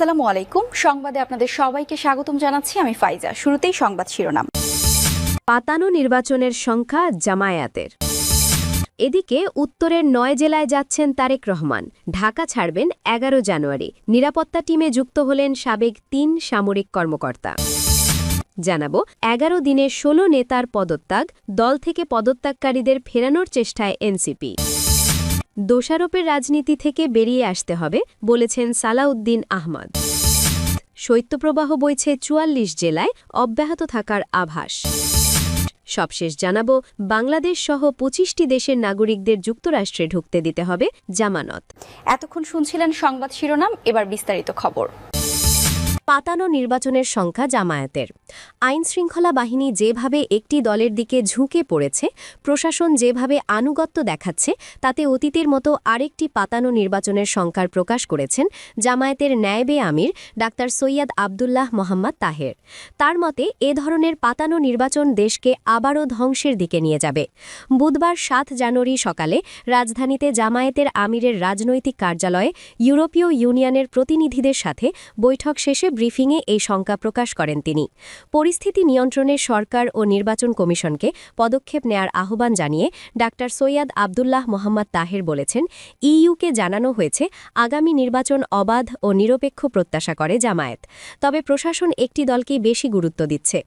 আসসালামু আলাইকুম। সংবাদে আপনাদের সবাইকে স্বাগতম জানাচ্ছি আমি ফাইজা। শুরুতেই সংবাদ শিরোনাম। পাতানো নির্বাচনের সংখ্যা জামায়াতের। এদিকে উত্তরের নয় জেলায় যাচ্ছেন তারেক রহমান। ঢাকা ছাড়বেন এগারো জানুয়ারি। নিরাপত্তা টিমে যুক্ত হলেন সাবেক তিন সামরিক কর্মকর্তা। জানাব, এগারো দিনে ১৬ নেতার পদত্যাগ, দল থেকে পদত্যাগকারীদের ফেরানোর চেষ্টায় এনসিপি। দোষারোপের রাজনীতি থেকে বেরিয়ে আসতে হবে, বলেছেন সালাউদ্দিন আহমদ। শৈত্যপ্রবাহ বইছে চুয়াল্লিশ জেলায়, অব্যাহত থাকার আভাস। সবশেষ জানাব, বাংলাদেশ সহ পঁচিশটি দেশের নাগরিকদের যুক্তরাষ্ট্রে ঢুকতে দিতে হবে জামানত। এতক্ষণ শুনছিলেন সংবাদ শিরোনাম, এবার বিস্তারিত খবর। পাতানো নির্বাচনের সংখ্যা জামায়াতের। আইন শৃঙ্খলা বাহিনী যেভাবে একটি দলের দিকে ঝুঁকে পড়েছে, প্রশাসন যেভাবে আনুগত্য দেখাচ্ছে, তাতে অতীতের মতো আরেকটি পাতানো নির্বাচনের সংখ্যার প্রকাশ করেছেন জামায়াতের ন্যায়বে আমির ডাক্তার সৈয়দ আবদুল্লাহ মোহাম্মদ তাহের। তার মতে, এ ধরনের পাতানো নির্বাচন দেশকে আবারও ধ্বংসের দিকে নিয়ে যাবে। বুধবার সাত জানুয়ারি সকালে রাজধানীতে জামায়াতের আমিরের রাজনৈতিক কার্যালয়ে ইউরোপীয় ইউনিয়নের প্রতিনিধিদের সাথে বৈঠক শেষে ব্রিফিংয়ে এই শঙ্কা প্রকাশ করেন তিনি। পরিস্থিতি নিয়ন্ত্রণে সরকার ও নির্বাচন কমিশনকে পদক্ষেপ নেয়ার আহ্বান জানিয়ে ডাক্তার সৈয়দ আবদুল্লাহ মোহাম্মদ তাহের বলেছেন, ইইউকে জানানো হয়েছে আগামী নির্বাচন অবাধ ও নিরপেক্ষ প্রত্যাশা করে জামায়াত। তবে প্রশাসন একটি দলকেই বেশি গুরুত্ব দিচ্ছে।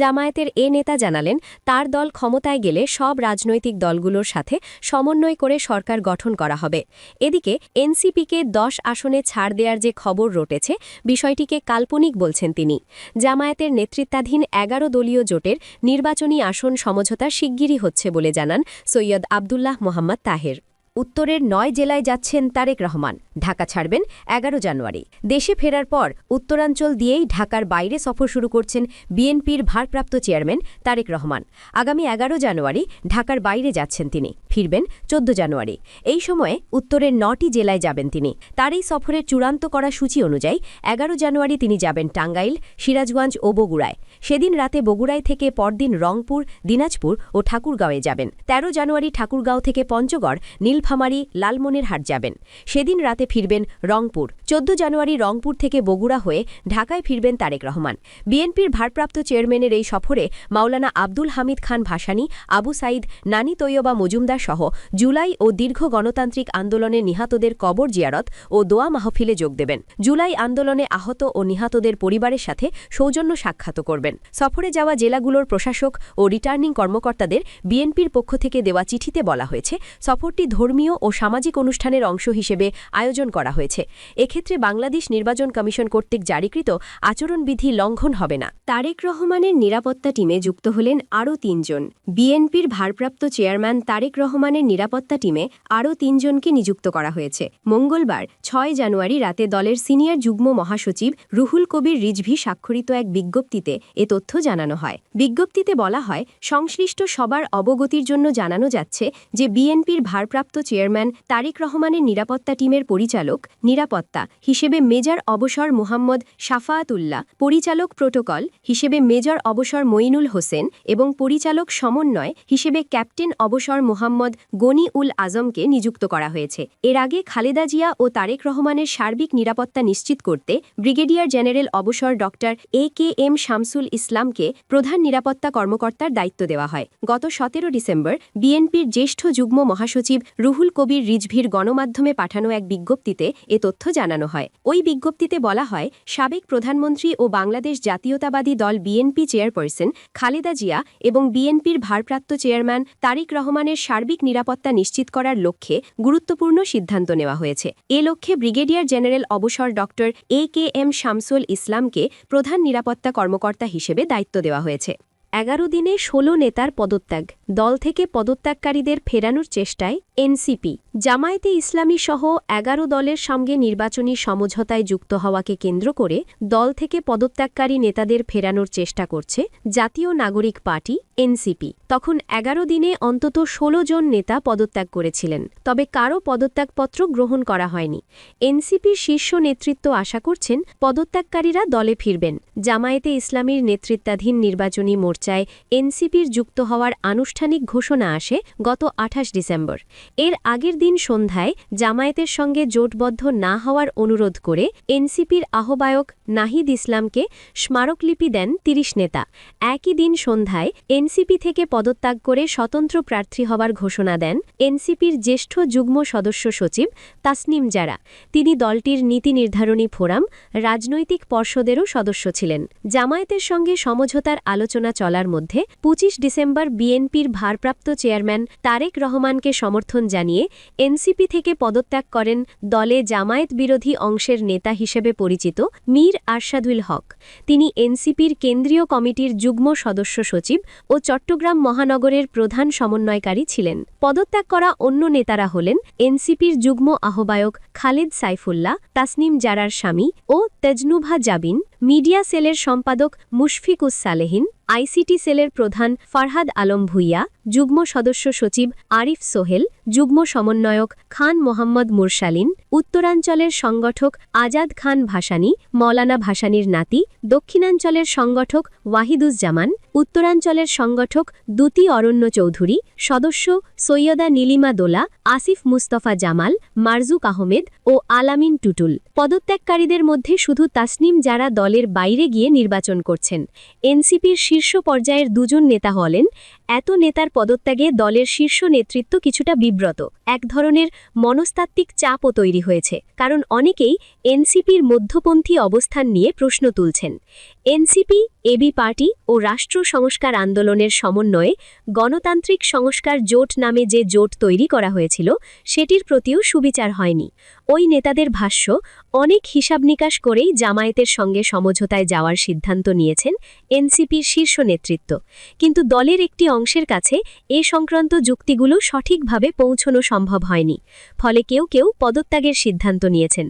জামায়াতের এ নেতা জানালেন, তার দল ক্ষমতায় গেলে সব রাজনৈতিক দলগুলোর সাথে সমন্বয় করে সরকার গঠন করা হবে। এদিকে এনসিপিকে দশ আসনে ছাড় দেওয়ার যে খবর রটেছে, বিষয়টিকে কাল্পনিক বলছেন তিনি। জামায়াতের নেতৃত্বাধীন এগারো দলীয় জোটের নির্বাচনী আসন সমঝোতা শিগগিরই হচ্ছে বলে জানান সৈয়দ আবদুল্লাহ মোহাম্মদ তাহের। উত্তরের নয় জেলায় যাচ্ছেন তারেক রহমান। ঢাকা ছাড়বেন এগারো জানুয়ারি। দেশে ফেরার পর উত্তরাঞ্চল দিয়েই ঢাকার বাইরে সফর শুরু করছেন বিএনপির ভারপ্রাপ্ত চেয়ারম্যান তারেক রহমান। আগামী এগারো জানুয়ারি ঢাকার বাইরে যাচ্ছেন তিনি। ফিরবেন চোদ্দ জানুয়ারি। এই সময়ে উত্তরের নটি জেলায় যাবেন তিনি। তার এই সফরের চূড়ান্ত করা সূচি অনুযায়ী এগারো জানুয়ারি তিনি যাবেন টাঙ্গাইল, সিরাজগঞ্জ ও বগুড়ায়। সেদিন রাতে বগুড়ায় থেকে পরদিন রংপুর, দিনাজপুর ও ঠাকুরগাঁওয়ে যাবেন। ১৩ জানুয়ারি ঠাকুরগাঁও থেকে পঞ্চগড় নীলফামারী লালমনিরহাট যাবেন। সেদিন রাতে ফিরবেন রংপুর। ১৪ জানুয়ারি রংপুর থেকে বগুড়া হয়ে ঢাকায় ফিরবেন তারেক রহমান। বিএনপির ভারপ্রাপ্ত চেয়ারম্যানের এই সফরে মাওলানা আব্দুল হামিদ খান ভাসানী, আবু সাইদ, নানি তৈয়বা মজুমদার সহ জুলাই ও দীর্ঘ গণতান্ত্রিক আন্দোলনে নিহতদের কবর জিয়ারত ও দোয়া মাহফিলে যোগ দেবেন। জুলাই আন্দোলনে আহত ও নিহতদের পরিবারের সাথে সৌজন্য সাক্ষাৎ করবেন। সফরে যাওয়া জেলাগুলোর প্রশাসক ও রিটার্নিং কর্মকর্তাদের বিএনপির পক্ষ থেকে দেওয়া চিঠিতে বলা হয়েছে, সফরটি ধর্মীয় ও সামাজিক অনুষ্ঠানের অংশ হিসেবে আয়োজন করা হয়েছে। এক্ষেত্রে বাংলাদেশ নির্বাচন কমিশন কর্তৃক জারিকৃত আচরণবিধি লঙ্ঘন হবে না। তারেক রহমানের নিরাপত্তা টিমে যুক্ত হলেন আরও তিনজন। বিএনপির ভারপ্রাপ্ত চেয়ারম্যান তারেক রহমানের নিরাপত্তা টিমে আরও তিনজনকে নিযুক্ত করা হয়েছে। মঙ্গলবার, ছয় জানুয়ারি রাতে দলের সিনিয়র যুগ্ম মহাসচিব রুহুল কবির রিজভি স্বাক্ষরিত এক বিজ্ঞপ্তিতে এ তথ্য জানানো হয়। বিজ্ঞপ্তিতে বলা হয়, সংশ্লিষ্ট সবার অবগতির জন্য জানানো যাচ্ছে যে বিএনপির ভারপ্রাপ্ত চেয়ারম্যান তারেক রহমানের নিরাপত্তা টিমের পরিচালক নিরাপত্তা হিসেবে মেজর অবসর মোহাম্মদ শাফায়াতুল্লাহ পরিচালক প্রোটোকল হিসেবে মেজর অবসর মঈনুল হোসেন এবং পরিচালক সমন্বয় হিসেবে ক্যাপ্টেন অবসর মোহাম্মদ গনি উল আজমকে নিযুক্ত করা হয়েছে। এর আগে খালেদা জিয়া ও তারেক রহমানের সার্বিক নিরাপত্তা নিশ্চিত করতে ব্রিগেডিয়ার জেনারেল অবসর doctor A K M Shamsul ইসলামকে প্রধান নিরাপত্তা কর্মকর্তার দায়িত্ব দেওয়া হয়। গত সতেরো ডিসেম্বর বিএনপির জ্যেষ্ঠ যুগ্ম মহাসচিব রুহুল কবির রিজভির গণমাধ্যমে পাঠানো এক বিজ্ঞপ্তিতে এ তথ্য জানানো হয়। ওই বিজ্ঞপ্তিতে বলা হয়, সাবেক প্রধানমন্ত্রী ও বাংলাদেশ জাতীয়তাবাদী দল বিএনপি চেয়ারপারসন খালেদা জিয়া এবং বিএনপির ভারপ্রাপ্ত চেয়ারম্যান তারিক রহমানের সার্বিক নিরাপত্তা নিশ্চিত করার লক্ষ্যে গুরুত্বপূর্ণ সিদ্ধান্ত নেওয়া হয়েছে। এ লক্ষ্যে ব্রিগেডিয়ার জেনারেল অবসর doctor A K M Shamsul ইসলামকে প্রধান নিরাপত্তা কর্মকর্তা হিসেবে দায়িত্ব দেওয়া হয়েছে। এগারো দিনে ১৬ নেতার পদত্যাগ, দল থেকে পদত্যাগকারীদের ফেরানোর চেষ্টায় এনসিপি। জামায়াতে ইসলামী সহ এগারো দলের সঙ্গে নির্বাচনী সমঝোতায় যুক্ত হওয়াকে কেন্দ্র করে দল থেকে পদত্যাগকারী নেতাদের ফেরানোর চেষ্টা করছে জাতীয় নাগরিক পার্টি, এনসিপি। তখন এগারো দিনে অন্তত ১৬ জন নেতা পদত্যাগ করেছিলেন, তবে কারও পদত্যাগপত্র গ্রহণ করা হয়নি। এনসিপির শীর্ষ নেতৃত্ব আশা করছেন পদত্যাগকারীরা দলে ফিরবেন। জামায়াতে ইসলামীর নেতৃত্বাধীন নির্বাচনী মোর্চা মোর্চায় এনসিপির যুক্ত হওয়ার আনুষ্ঠানিক ঘোষণা আসে গত আঠাশ ডিসেম্বর। এর আগের দিন সন্ধ্যায় জামায়াতের সঙ্গে জোটবদ্ধ না হওয়ার অনুরোধ করে এনসিপির আহ্বায়ক নাহিদ ইসলামকে স্মারকলিপি দেন তিরিশ নেতা। একই দিন সন্ধ্যায় এনসিপি থেকে পদত্যাগ করে স্বতন্ত্র প্রার্থী হবার ঘোষণা দেন এনসিপির জ্যেষ্ঠ যুগ্ম সদস্য সচিব তাসনিম জারা। তিনি দলটির নীতি নির্ধারণী ফোরাম, রাজনৈতিক পর্ষদেরও সদস্য ছিলেন। জামায়াতের সঙ্গে সমঝোতার আলোচনা চলার মধ্যে পঁচিশ ডিসেম্বর বিএনপির ভারপ্রাপ্ত চেয়ারম্যান তারেক রহমানকে সমর্থন জানিয়ে এনসিপি থেকে পদত্যাগ করেন দলে জামায়াত বিরোধী অংশের নেতা হিসেবে পরিচিত মীর আরশাদুল হক। তিনি এনসিপির কেন্দ্রীয় কমিটির যুগ্ম সদস্য সচিব ও চট্টগ্রাম মহানগরের প্রধান সমন্বয়কারী ছিলেন। পদত্যাগ করা অন্য নেতারা হলেন এনসিপির যুগ্ম আহ্বায়ক খালেদ সাইফুল্লাহ, তাসনিম জারার স্বামী ও তেজনুভা জাবিন মিডিয়া সেলের সম্পাদক মুশফিকুস সালেহিন আইসিটি সেলের প্রধান ফারহাদ আলম ভুইয়া যুগ্ম সদস্য সচিব আরিফ সোহেল, যুগ্ম সমন্বয়ক খান মোহাম্মদ মুরসালিন উত্তরাঞ্চলের সংগঠক আজাদ খান ভাসানী, মৌলানা ভাসানীর নাতি, দক্ষিণাঞ্চলের সংগঠক ওয়াহিদুজ্জামান, উত্তরাঞ্চলের সংগঠক দুতি অরণ্য চৌধুরী, সদস্য সৈয়দা নীলিমা দোলা, আসিফ মুস্তফা জামাল, মারজুক আহমেদ ও আলামিন টুটুল। পদত্যাগকারীদের মধ্যে শুধু তাসনিম যারা দলের বাইরে গিয়ে নির্বাচন করছেন। এনসিপির শীর্ষ পর্যায়ের দুজন নেতা হলেন, এত নেতার পদত্যাগে দলের শীর্ষ নেতৃত্ব কিছুটা বিব্রত। এক ধরনের মনস্তাত্ত্বিক চাপও তৈরি হয়েছে, কারণ অনেকেই এনসিপির মধ্যপন্থী অবস্থান নিয়ে প্রশ্ন তুলছেন। এনসিপি, এবি পার্টি ও রাষ্ট্র সংস্কার আন্দোলনের সমন্বয়ে গণতান্ত্রিক সংস্কার জোট নামে যে জোট তৈরি করা হয়েছিল, সেটির প্রতিও সুবিচার হয়নি। ওই নেতাদের ভাষ্য, অনেক হিসাব নিকাশ করেই জামায়াতের সঙ্গে সমঝোতায় যাওয়ার সিদ্ধান্ত নিয়েছেন এনসিপির শীর্ষ নেতৃত্ব। কিন্তু দলের একটি অংশের কাছে এ সংক্রান্ত যুক্তিগুলো সঠিকভাবে পৌঁছনো সম্ভব হয়নি। ফলে কেউ কেউ পদত্যাগের সিদ্ধান্ত নিয়েছেন।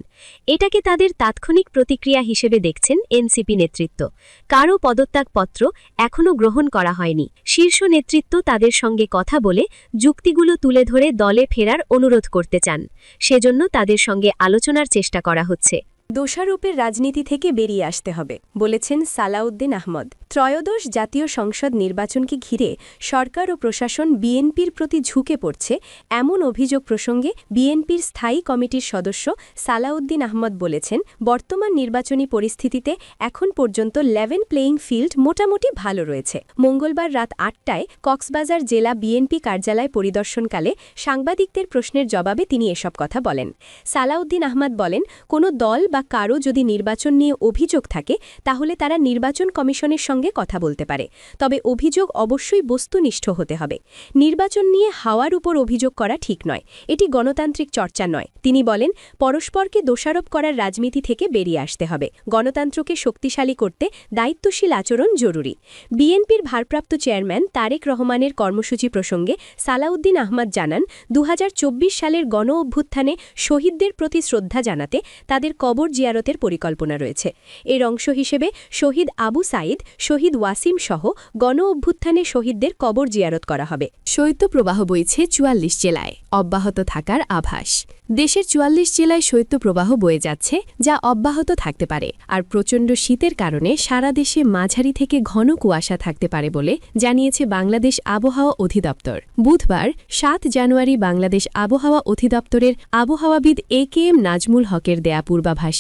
এটাকে তাদের তাৎক্ষণিক প্রতিক্রিয়া হিসেবে দেখছেন এনসিপি নেতৃত্ব। কারও পদত্যাগপত্র এখনও গ্রহণ করা হয়নি। শীর্ষ নেতৃত্ব তাদের সঙ্গে কথা বলে যুক্তিগুলো তুলে ধরে দলে ফেরার অনুরোধ করতে চান। সেজন্য তাদের সঙ্গে আলোচনার চেষ্টা করা হচ্ছে। দোষারোপের রাজনীতি থেকে বেরিয়ে আসতে হবে, বলেছেন সালাউদ্দিন আহমদ। ত্রয়োদশ জাতীয় সংসদ নির্বাচনকে ঘিরে সরকার ও প্রশাসন বিএনপির প্রতি ঝুঁকে পড়ছে এমন অভিযোগ প্রসঙ্গে বিএনপির স্থায়ী কমিটির সদস্য সালাউদ্দিন আহমদ বলেছেন, বর্তমান নির্বাচনী পরিস্থিতিতে এখন পর্যন্ত লেভেন প্লেয়িং ফিল্ড মোটামুটি ভালো রয়েছে। মঙ্গলবার রাত আটটায় কক্সবাজার জেলা বিএনপি কার্যালয় পরিদর্শনকালে সাংবাদিকদের প্রশ্নের জবাবে তিনি এসব কথা বলেন। সালাউদ্দিন আহমদ বলেন, কোনো দল বা কারও যদি নির্বাচন নিয়ে অভিযোগ থাকে, তাহলে তারা নির্বাচন কমিশনের সঙ্গে কথা বলতে পারে। তবে অভিযোগ অবশ্যই বস্তুনিষ্ঠ হতে হবে। নির্বাচন নিয়ে হাওয়ার উপর অভিযোগ করা ঠিক নয়। এটি গণতান্ত্রিক চর্চা নয়। তিনি বলেন, পরস্পরকে দোষারোপ করার রাজনীতি থেকে বেরিয়ে আসতে হবে। গণতন্ত্রকে শক্তিশালী করতে দায়িত্বশীল আচরণ জরুরি। বিএনপির ভারপ্রাপ্ত চেয়ারম্যান তারেক রহমানের কর্মসূচি প্রসঙ্গে সালাউদ্দিন আহমদ জানান দু হাজার চব্বিশ সালের গণ অভ্যুত্থানে শহীদদের প্রতি শ্রদ্ধা জানাতে তাদের কবর জিয়ারতের পরিকল্পনা রয়েছে। এর অংশ হিসেবে শহীদ আবু সাইদ শহীদ ওয়াসিম সহ গণ অভ্যুত্থানে শহীদদের কবর জিয়ারত করা হবে। শৈত্যপ্রবাহ বইছে চুয়াল্লিশ জেলায়, অব্যাহত থাকার আভাস। দেশের চুয়াল্লিশ জেলায় শৈত্যপ্রবাহ বয়ে যাচ্ছে, যা অব্যাহত থাকতে পারে, আর প্রচণ্ড শীতের কারণে সারা দেশে মাঝারি থেকে ঘন কুয়াশা থাকতে পারে বলে জানিয়েছে বাংলাদেশ আবহাওয়া অধিদপ্তর। বুধবার, সাত জানুয়ারি বাংলাদেশ আবহাওয়া অধিদপ্তরের আবহাওয়াবিদ এ কে এম নাজমুল হকের দেয়া পূর্বাভাসে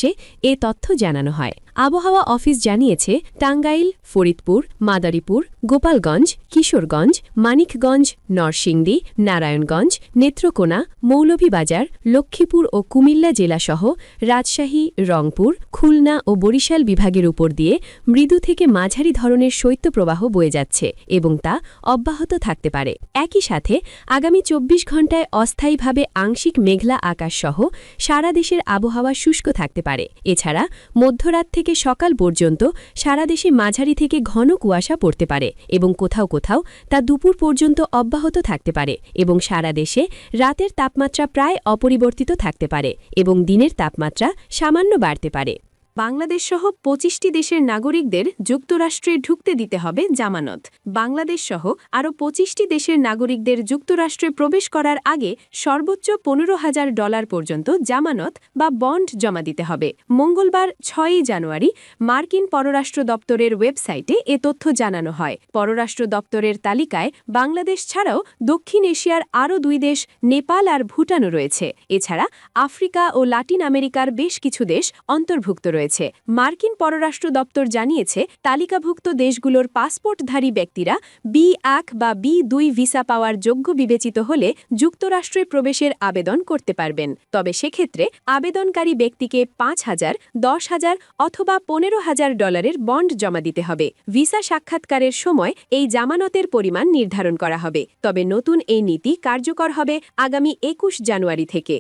এ তথ্য জানানো হয়। আবহাওয়া অফিস জানিয়েছে, টাঙ্গাইল, ফরিদপুর, মাদারীপুর, গোপালগঞ্জ, কিশোরগঞ্জ, মানিকগঞ্জ, নরসিংদী, নারায়ণগঞ্জ, নেত্রকোনা, মৌলভীবাজার, লক্ষ্মীপুর ও কুমিল্লা জেলাসহ রাজশাহী, রংপুর, খুলনা ও বরিশাল বিভাগের উপর দিয়ে মৃদু থেকে মাঝারি ধরনের শৈত্যপ্রবাহ বয়ে যাচ্ছে এবং তা অব্যাহত থাকতে পারে। একই সাথে, আগামী চব্বিশ ঘণ্টায় অস্থায়ীভাবে আংশিক মেঘলা আকাশসহ সারা দেশের আবহাওয়া শুষ্ক থাকতে পারে। এছাড়া মধ্যরাত থেকে সকাল পর্যন্ত সারা দেশে মাঝারি থেকে ঘন কুয়াশা পড়তে পারে এবং কোথাও কোথাও তা দুপুর পর্যন্ত অব্যাহত থাকতে পারে এবং সারা দেশে রাতের তাপমাত্রা প্রায় অপরিবর্তিত থাকতে পারে এবং দিনের তাপমাত্রা সামান্য বাড়তে পারে। বাংলাদেশসহ পঁচিশটি দেশের নাগরিকদের যুক্তরাষ্ট্রে ঢুকতে দিতে হবে জামানত। বাংলাদেশসহ আরও পঁচিশটি দেশের নাগরিকদের যুক্তরাষ্ট্রে প্রবেশ করার আগে সর্বোচ্চ পনেরো হাজার ডলার পর্যন্ত জামানত বা বন্ড জমা দিতে হবে। মঙ্গলবার ছয়ই জানুয়ারি মার্কিন পররাষ্ট্র দপ্তরের ওয়েবসাইটে এ তথ্য জানানো হয়। পররাষ্ট্র দপ্তরের তালিকায় বাংলাদেশ ছাড়াও দক্ষিণ এশিয়ার আরও দুই দেশ নেপাল আর ভুটানও রয়েছে। এছাড়া আফ্রিকা ও লাতিন আমেরিকার বেশ কিছু দেশ অন্তর্ভুক্ত রয়েছে। মার্কিন পররাষ্ট্র দপ্তর জানিয়েছে, তালিকাভুক্ত দেশগুলোর পাসপোর্টধারী ব্যক্তিরা বি এক বা বি দুই ভিসা পাওয়ার যোগ্য বিবেচিত হলে যুক্তরাষ্ট্রে প্রবেশের আবেদন করতে পারবেন। তবে সেক্ষেত্রে আবেদনকারী ব্যক্তিকে পাঁচ হাজার, দশ হাজার অথবা পনেরো হাজার ডলারের বন্ড জমা দিতে হবে। ভিসা সাক্ষাৎকারের সময় এই জামানতের পরিমাণ নির্ধারণ করা হবে। তবে নতুন এই নীতি কার্যকর হবে আগামী একুশ জানুয়ারি থেকে।